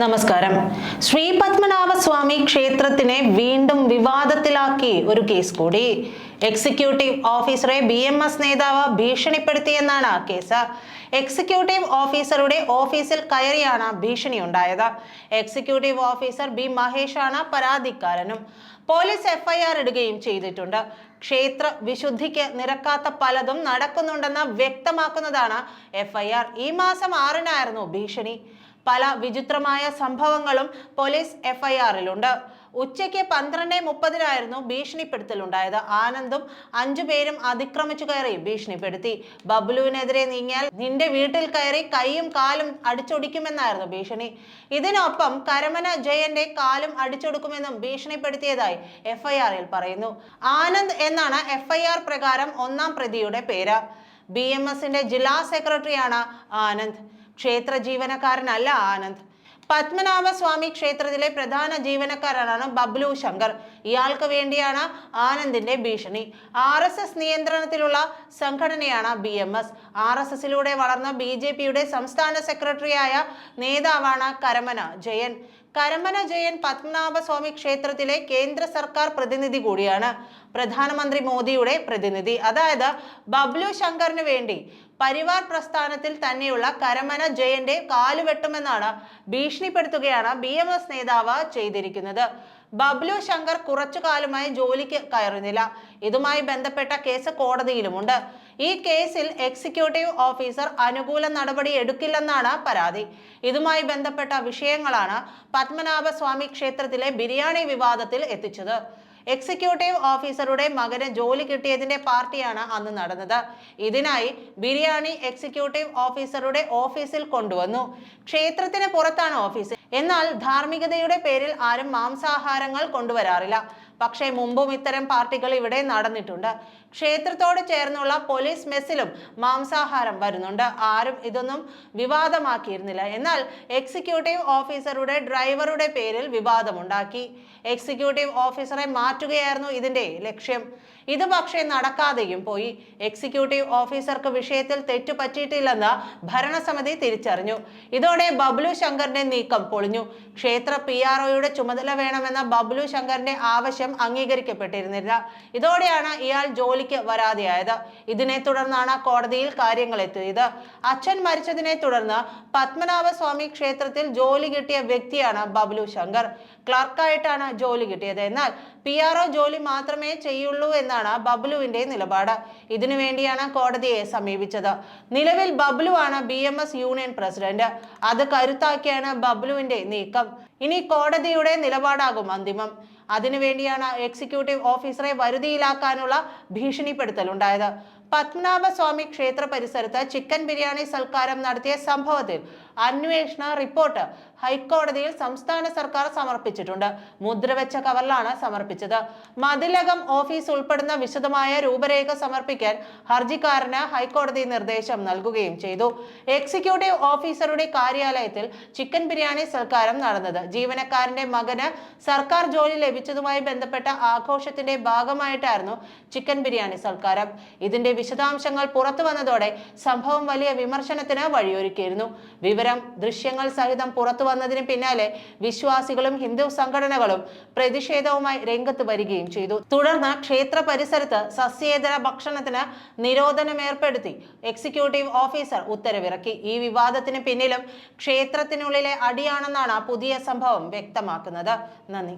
നമസ്കാരം. ശ്രീ പത്മനാഭസ്വാമി ക്ഷേത്രത്തിനെ വീണ്ടും വിവാദത്തിലാക്കി ഒരു കേസ് കൂടി. എക്സിക്യൂട്ടീവ് ഓഫീസറെ ബി എം എസ് നേതാവ് ഭീഷണിപ്പെടുത്തിയെന്നാണ് കേസ്. എക്സിക്യൂട്ടീവ് ഓഫീസറുടെ ഓഫീസിൽ കയറിയാണ് ഭീഷണി ഉണ്ടായത് എക്സിക്യൂട്ടീവ് ഓഫീസർ ബി മഹേഷാണ് പരാതിക്കാരനും. പോലീസ് എഫ്ഐആർ ഇടുകയും ചെയ്തിട്ടുണ്ട്. ക്ഷേത്ര വിശുദ്ധിക്ക് നിരക്കാത്ത പലതും നടക്കുന്നുണ്ടെന്ന് വ്യക്തമാക്കുന്നതാണ് എഫ്ഐആർ ഈ മാസം ആറിനായിരുന്നു ഭീഷണി. പല വിചിത്രമായ സംഭവങ്ങളും പോലീസ് എഫ്ഐആറിലുണ്ട്. ഉച്ചയ്ക്ക് പന്ത്രണ്ട് മുപ്പതിനായിരുന്നു ഭീഷണിപ്പെടുത്തലുണ്ടായത്. ആനന്ദും അഞ്ചു പേരും അതിക്രമിച്ചു കയറി ഭീഷണിപ്പെടുത്തി. ബബ്ലുവിനെതിരെ നീങ്ങിയാൽ നിന്റെ വീട്ടിൽ കയറി കൈയും കാലും അടിച്ചൊടിക്കുമെന്നായിരുന്നു ഭീഷണി. ഇതിനൊപ്പം കരമന ജയന്റെ കാലും അടിച്ചൊടുക്കുമെന്നും ഭീഷണിപ്പെടുത്തിയതായി എഫ്ഐആറിൽ പറയുന്നു. ആനന്ദ് എന്നാണ് എഫ്ഐആർ പ്രകാരം ഒന്നാം പ്രതിയുടെ പേര്. ബി എം എസിന്റെ ജില്ലാ സെക്രട്ടറിയാണ് ആനന്ദ്. ക്ഷേത്ര ജീവനക്കാരനല്ല ആനന്ദ്. പത്മനാഭ സ്വാമി ക്ഷേത്രത്തിലെ പ്രധാന ജീവനക്കാരനാണ് ബബ്ലു ശങ്കർ. ഇയാൾക്ക് വേണ്ടിയാണ് ആനന്ദിന്റെ ഭീഷണി. ആർ എസ് എസ് നിയന്ത്രണത്തിലുള്ള സംഘടനയാണ് B M S. R S എസിലൂടെ വളർന്ന ബി ജെ പിയുടെ സംസ്ഥാന സെക്രട്ടറിയായ നേതാവാണ് കരമന ജയൻ. കരമന ജയൻ പത്മനാഭസ്വാമി ക്ഷേത്രത്തിലെ കേന്ദ്ര സർക്കാർ പ്രതിനിധി കൂടിയാണ് പ്രധാനമന്ത്രി മോദിയുടെ പ്രതിനിധി. അതായത് ബബ്ലു ശങ്കറിന് വേണ്ടി പരിവാർ പ്രസ്ഥാനത്തിൽ തന്നെയുള്ള കരമന ജയന്റെ കാലുവെട്ടുമെന്നാണ് ഭീഷണിപ്പെടുത്തുകയാണ് ബി എം എസ് നേതാവ് ചെയ്തിരിക്കുന്നത്. ബബ്ലു ശങ്കർ കുറച്ചു കാലമായി ജോലിക്ക് കയറുന്നില്ല. ഇതുമായി ബന്ധപ്പെട്ട കേസ് കോടതിയിലുമുണ്ട്. ഈ കേസിൽ എക്സിക്യൂട്ടീവ് ഓഫീസർ അനുകൂല നടപടി എടുക്കില്ലെന്നാണ് പരാതി. ഇതുമായി ബന്ധപ്പെട്ട വിഷയങ്ങളാണ് പത്മനാഭസ്വാമി ക്ഷേത്രത്തിലെ ബിരിയാണി വിവാദത്തിൽ എത്തിച്ചത്. എക്സിക്യൂട്ടീവ് ഓഫീസറുടെ മകന് ജോലി കിട്ടിയതിന്റെ പാർട്ടിയാണ് അന്ന് നടന്നത്. ഇതിനായി ബിരിയാണി എക്സിക്യൂട്ടീവ് ഓഫീസറുടെ ഓഫീസിൽ കൊണ്ടുവന്നു. ക്ഷേത്രത്തിന് പുറത്താണ് ഓഫീസ്. എന്നാൽ ധാർമ്മികതയുടെ പേരിൽ ആരും മാംസാഹാരങ്ങൾ കൊണ്ടുവരാറില്ല. പക്ഷേ മുമ്പും ഇത്തരം പാർട്ടികൾ ഇവിടെ നടന്നിട്ടുണ്ട്. ക്ഷേത്രത്തോട് ചേർന്നുള്ള പോലീസ് മെസ്സിലും മാംസാഹാരം വരുന്നുണ്ട്. ആരും ഇതൊന്നും വിവാദമാക്കിയിരുന്നില്ല. എന്നാൽ എക്സിക്യൂട്ടീവ് ഓഫീസറുടെ ഡ്രൈവറുടെ പേരിൽ വിവാദമുണ്ടാക്കി. എക്സിക്യൂട്ടീവ് ഓഫീസറെ മാറ്റുകയായിരുന്നു ഇതിന്റെ ലക്ഷ്യം. ഇത് പക്ഷേ നടക്കാതെയും പോയി. എക്സിക്യൂട്ടീവ് ഓഫീസർക്ക് വിഷയത്തിൽ തെറ്റു പറ്റിയിട്ടില്ലെന്ന് ഭരണസമിതി തിരിച്ചറിഞ്ഞു. ഇതോടെ ബബ്ലു ശങ്കറിന്റെ നീക്കം പൊളിഞ്ഞു. ക്ഷേത്ര പി ആർ ഒയുടെ ചുമതല വേണമെന്ന ബബ്ലു ശങ്കറിന്റെ ആവശ്യം അംഗീകരിക്കപ്പെട്ടിരുന്നില്ല. ഇതോടെയാണ് ഇയാൾ ജോലിക്ക് വരാതെയായത്. ഇതിനെ തുടർന്നാണ് കോടതിയിൽ കാര്യങ്ങൾ എത്തിയത്. അച്ഛൻ മരിച്ചതിനെ തുടർന്ന് പത്മനാഭ സ്വാമി ക്ഷേത്രത്തിൽ ജോലി കിട്ടിയ വ്യക്തിയാണ് ബബ്ലു ശങ്കർ. ക്ലർക്കായിട്ടാണ് ജോലി കിട്ടിയത്. എന്നാൽ പി ആർ ഒ ജോലി മാത്രമേ ചെയ്യുള്ളൂ എന്നാണ് ബബ്ലുവിന്റെ നിലപാട്. ഇതിനു വേണ്ടിയാണ് കോടതിയെ സമീപിച്ചത്. നിലവിൽ ബബ്ലു ആണ് B M S union president. അത് കരുത്താക്കിയാണ് ബബ്ലുവിന്റെ നീക്കം. ഇനി കോടതിയുടെ നിലപാടാകും അന്തിമം. അതിനുവേണ്ടിയാണ് എക്സിക്യൂട്ടീവ് ഓഫീസറെ വരുതിയിലാക്കാനുള്ള ഭീഷണിപ്പെടുത്തലുണ്ടായത്. പത്മനാഭ സ്വാമി ക്ഷേത്ര പരിസരത്ത് ചിക്കൻ ബിരിയാണി സൽക്കാരം നടത്തിയ സംഭവത്തിൽ അന്വേഷണ റിപ്പോർട്ട് ഹൈക്കോടതിയിൽ സംസ്ഥാന സർക്കാർ സമർപ്പിച്ചിട്ടുണ്ട്. മുദ്രവെച്ച കവറിലാണ് സമർപ്പിച്ചത്. മതിലകം ഓഫീസ് ഉൾപ്പെടുന്ന വിശദമായ രൂപരേഖ സമർപ്പിക്കാൻ ഹർജിക്കാരന് ഹൈക്കോടതി നിർദ്ദേശം നൽകുകയും ചെയ്തു. എക്സിക്യൂട്ടീവ് ഓഫീസറുടെ കാര്യാലയത്തിൽ ചിക്കൻ ബിരിയാണി സൽക്കാരം നടന്നത്. ജീവനക്കാരന്റെ മകന് സർക്കാർ ജോലി ലഭിച്ചതുമായി ബന്ധപ്പെട്ട ആഘോഷത്തിന്റെ ഭാഗമായിട്ടായിരുന്നു ചിക്കൻ ബിരിയാണി സൽക്കാരം. ഇതിന്റെ വിശദാംശങ്ങൾ പുറത്തു വന്നതോടെ സംഭവം വലിയ വിമർശനത്തിന് വഴിയൊരുക്കിയിരുന്നു. വിവരം ദൃശ്യങ്ങൾ സഹിതം പുറത്തു വന്നതിന് പിന്നാലെ വിശ്വാസികളും ഹിന്ദു സംഘടനകളും പ്രതിഷേധവുമായി രംഗത്ത് വരികയും ചെയ്തു. തുടർന്ന് ക്ഷേത്ര പരിസരത്ത് സസ്യേതര ഭക്ഷണത്തിന് നിരോധനം ഏർപ്പെടുത്തി എക്സിക്യൂട്ടീവ് ഓഫീസർ ഉത്തരവിറക്കി. ഈ വിവാദത്തിന് പിന്നിലും ക്ഷേത്രത്തിനുള്ളിലെ അടിയാണെന്നാണ് പുതിയ സംഭവം വ്യക്തമാക്കുന്നത്. നന്ദി.